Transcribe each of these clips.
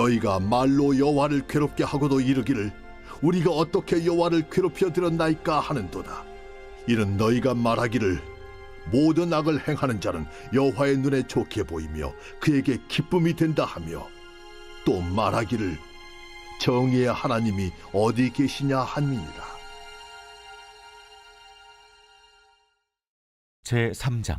너희가 말로 여호와를 괴롭게 하고도 이르기를 우리가 어떻게 여호와를 괴롭혀 드렸나이까 하는도다. 이는 너희가 말하기를 모든 악을 행하는 자는 여호와의 눈에 좋게 보이며 그에게 기쁨이 된다 하며 또 말하기를 정의의 하나님이 어디 계시냐 함이니라. 제 3장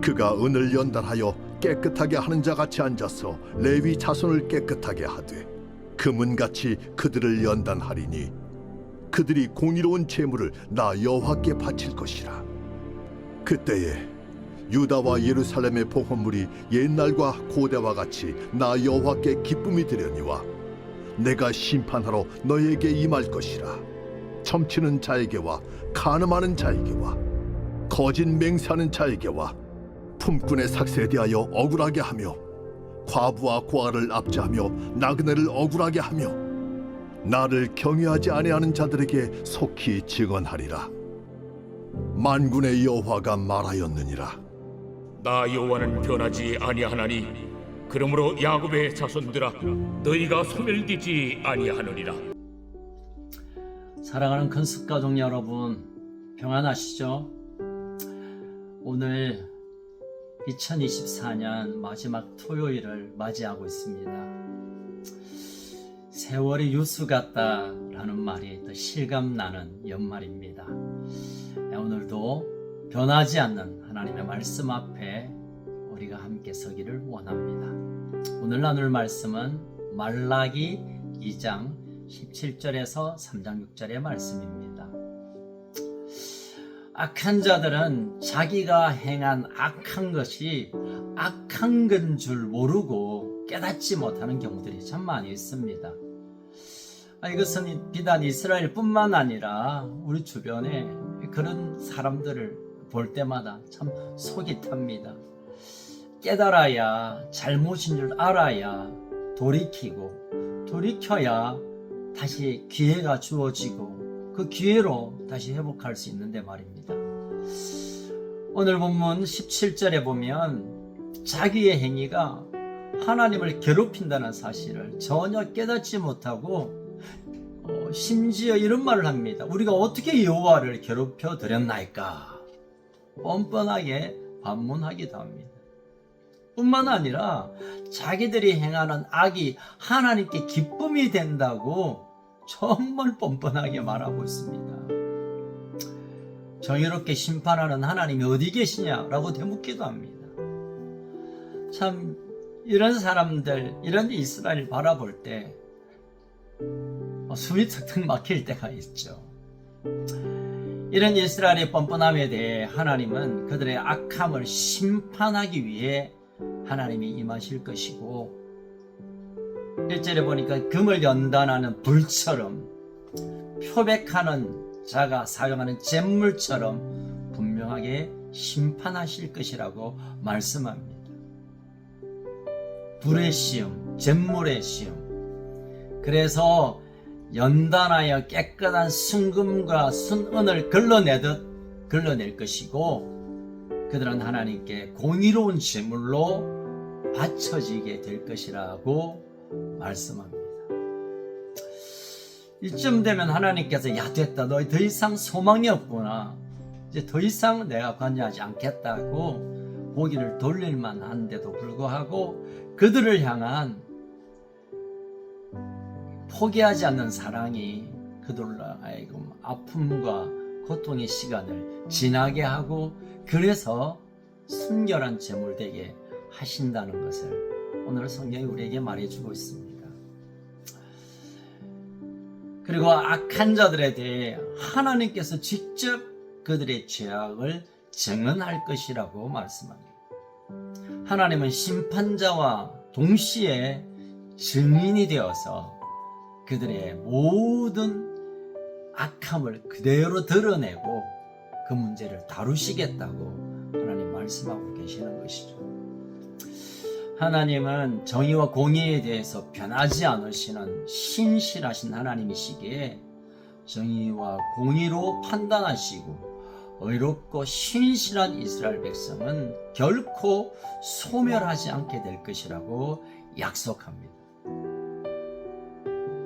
그가 은을 연단하여 깨끗하게 하는 자 같이 앉아서 레위 자손을 깨끗하게 하되 금은 같이 그들을 연단하리니 그들이 공의로운 제물을 나 여호와께 바칠 것이라. 그때에 유다와 예루살렘의 보헌물이 옛날과 고대와 같이 나 여호와께 기쁨이 되려니와 내가 심판하러 너에게 임할 것이라. 점치는 자에게와 간음하는 자에게와 거짓 맹세하는 자에게와 품꾼의 삭세에 대하여 억울하게 하며 과부와 고아를 압제하며 나그네를 억울하게 하며 나를 경외하지 아니하는 자들에게 속히 증언하리라 만군의 여호와가 말하였느니라 나 여호와는 변하지 아니하나니 그러므로 야곱의 자손들아 너희가 소멸되지 아니하느니라. 사랑하는 큰숙 가족 여러분, 평안하시죠? 오늘 2024년 마지막 토요일을 맞이하고 있습니다. 세월이 유수 같다라는 말이 더 실감나는 연말입니다. 네, 오늘도 변하지 않는 하나님의 말씀 앞에 우리가 함께 서기를 원합니다. 오늘 나눌 말씀은 말라기 2장 17절에서 3장 6절의 말씀입니다. 악한 자들은 자기가 행한 악한 것이 악한 건 줄 모르고 깨닫지 못하는 경우들이 참 많이 있습니다. 아, 이것은 비단 이스라엘뿐만 아니라 우리 주변에 그런 사람들을 볼 때마다 참 속이 탑니다. 깨달아야 잘못인 줄 알아야 돌이키고 돌이켜야 다시 기회가 주어지고 그 기회로 다시 회복할 수 있는데 말입니다. 오늘 본문 17절에 보면 자기의 행위가 하나님을 괴롭힌다는 사실을 전혀 깨닫지 못하고 어, 심지어 이런 말을 합니다. 우리가 어떻게 여호와를 괴롭혀 드렸나이까? 뻔뻔하게 반문하기도 합니다. 뿐만 아니라 자기들이 행하는 악이 하나님께 기쁨이 된다고 정말 뻔뻔하게 말하고 있습니다. 정의롭게 심판하는 하나님이 어디 계시냐라고 되묻기도 합니다. 참 이런 사람들, 이런 이스라엘 바라볼 때 숨이 턱턱 막힐 때가 있죠. 이런 이스라엘의 뻔뻔함에 대해 하나님은 그들의 악함을 심판하기 위해 하나님이 임하실 것이고 1절에 보니까 금을 연단하는 불처럼 표백하는 자가 사용하는 잿물처럼 분명하게 심판하실 것이라고 말씀합니다. 불의 시험, 잿물의 시험. 그래서 연단하여 깨끗한 순금과 순은을 걸러내듯 걸러낼 것이고 그들은 하나님께 공의로운 제물로 바쳐지게 될 것이라고 말씀합니다. 이쯤 되면 하나님께서 야 됐다 너희 더 이상 소망이 없구나 이제 더 이상 내가 관여하지 않겠다고 고기를 돌릴 만 한데도 불구하고 그들을 향한 포기하지 않는 사랑이 그들로 하여금 아픔과 고통의 시간을 지나게 하고 그래서 순결한 제물 되게 하신다는 것을 오늘 성경이 우리에게 말해주고 있습니다. 그리고 악한 자들에 대해 하나님께서 직접 그들의 죄악을 증언할 것이라고 말씀합니다. 하나님은 심판자와 동시에 증인이 되어서 그들의 모든 악함을 그대로 드러내고 그 문제를 다루시겠다고 하나님 말씀하고 계시는 것이죠. 하나님은 정의와 공의에 대해서 변하지 않으시는 신실하신 하나님이시기에 정의와 공의로 판단하시고 의롭고 신실한 이스라엘 백성은 결코 소멸하지 않게 될 것이라고 약속합니다.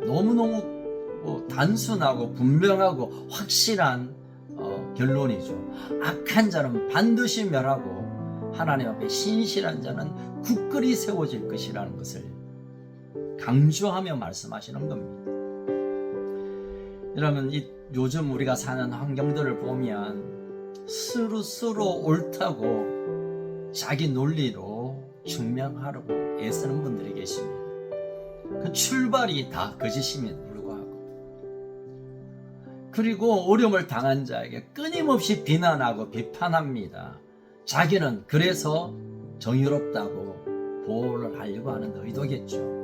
너무너무 뭐 단순하고 분명하고 확실한 어, 결론이죠. 악한 자는 반드시 멸하고 하나님 앞에 신실한 자는 굳건히 세워질 것이라는 것을 강조하며 말씀하시는 겁니다. 여러분, 이, 요즘 우리가 사는 환경들을 보면 스스로 옳다고 자기 논리로 증명하려고 애쓰는 분들이 계십니다. 그 출발이 다 거짓임에도 불구하고. 그리고 어려움을 당한 자에게 끊임없이 비난하고 비판합니다. 자기는 그래서 정의롭다고 보호를 하려고 하는 의도겠죠.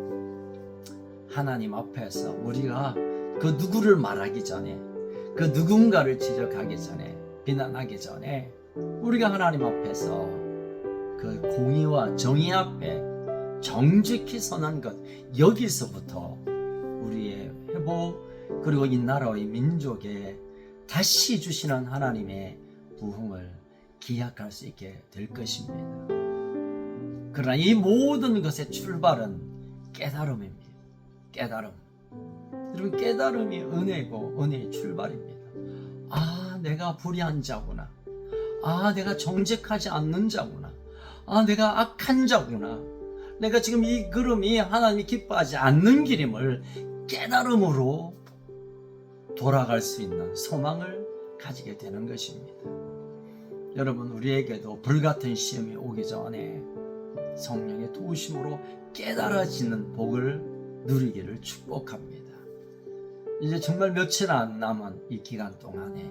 하나님 앞에서 우리가 그 누구를 말하기 전에 그 누군가를 지적하기 전에 비난하기 전에 우리가 하나님 앞에서 그 공의와 정의 앞에 정직히 선한 것 여기서부터 우리의 회복 그리고 이 나라의 민족에 다시 주시는 하나님의 부흥을 기약할 수 있게 될 것입니다. 그러나 이 모든 것의 출발은 깨달음입니다. 깨달음. 여러분 깨달음이 은혜고 은혜의 출발입니다. 아 내가 불의한 자구나. 아 내가 정직하지 않는 자구나. 아 내가 악한 자구나. 내가 지금 이 걸음이 하나님이 기뻐하지 않는 길임을 깨달음으로 돌아갈 수 있는 소망을 가지게 되는 것입니다. 여러분 우리에게도 불같은 시험이 오기 전에 성령의 도우심으로 깨달아지는 복을 누리기를 축복합니다. 이제 정말 며칠 안 남은 이 기간 동안에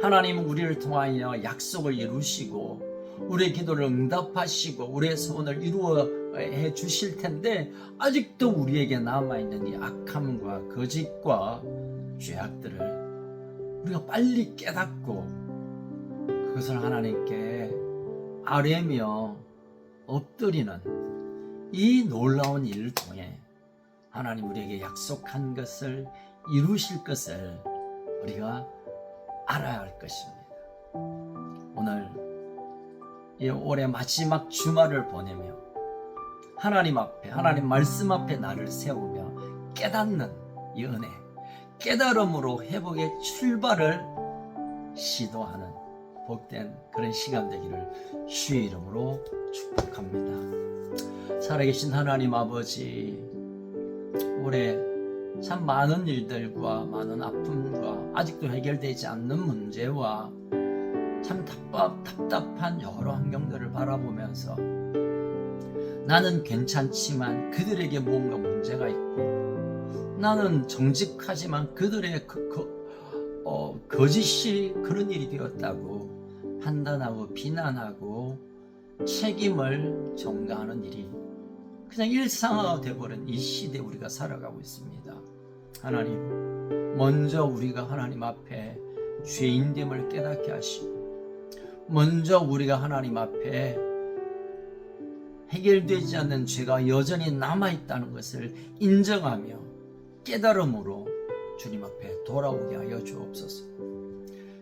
하나님은 우리를 통하여 약속을 이루시고 우리의 기도를 응답하시고 우리의 소원을 이루어 해 주실 텐데 아직도 우리에게 남아 있는 이 악함과 거짓과 죄악들을 우리가 빨리 깨닫고 그것을 하나님께 아뢰며 엎드리는 이 놀라운 일을 통해 하나님 우리에게 약속한 것을 이루실 것을 우리가 알아야 할 것입니다. 오늘 이 올해 마지막 주말을 보내며 하나님 앞에 하나님 말씀 앞에 나를 세우며 깨닫는 이 은혜 깨달음으로 회복의 출발을 시도하는 복된 그런 시간 되기를 주의 이름으로 축복합니다. 살아계신 하나님 아버지 올해 참 많은 일들과 많은 아픔과 아직도 해결되지 않는 문제와 참 답답, 답답한 여러 환경들을 바라보면서 나는 괜찮지만 그들에게 뭔가 문제가 있고 나는 정직하지만 그들의 그, 그, 어, 거짓이 그런 일이 되었다고 판단하고 비난하고 책임을 전가하는 일이 그냥 일상화가 되어버린 이 시대에 우리가 살아가고 있습니다. 하나님, 먼저 우리가 하나님 앞에 죄인됨을 깨닫게 하시고, 먼저 우리가 하나님 앞에 해결되지 않는 죄가 여전히 남아있다는 것을 인정하며 깨달음으로 주님 앞에 돌아오게 하여 주옵소서.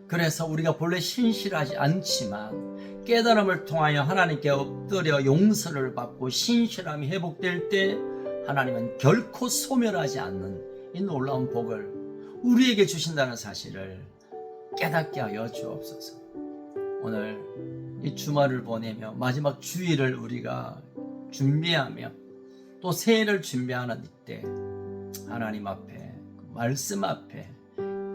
그래서 우리가 본래 신실하지 않지만 깨달음을 통하여 하나님께 엎드려 용서를 받고 신실함이 회복될 때 하나님은 결코 소멸하지 않는 이 놀라운 복을 우리에게 주신다는 사실을 깨닫게 하여 주옵소서. 오늘 이 주말을 보내며 마지막 주일을 우리가 준비하며 또 새해를 준비하는 이때 하나님 앞에 말씀 앞에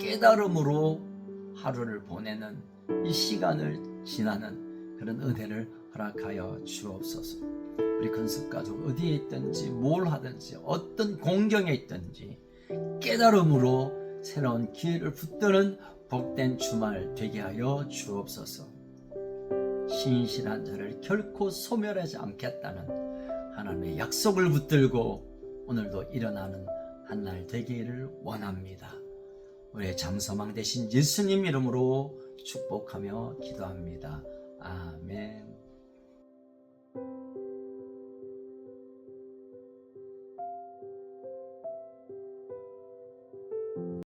깨달음으로 하루를 보내는 이 시간을 지나는 그런 은혜를 허락하여 주옵소서. 우리 근습 가족 어디에 있든지 뭘 하든지 어떤 공경에 있든지 깨달음으로 새로운 기회를 붙드는 복된 주말 되게 하여 주옵소서. 신실한 자를 결코 소멸하지 않겠다는 하나님의 약속을 붙들고 오늘도 일어나는 한 날 되기를 원합니다. 우리의 잠소망 대신 예수님 이름으로 축복하며 기도합니다. 아멘.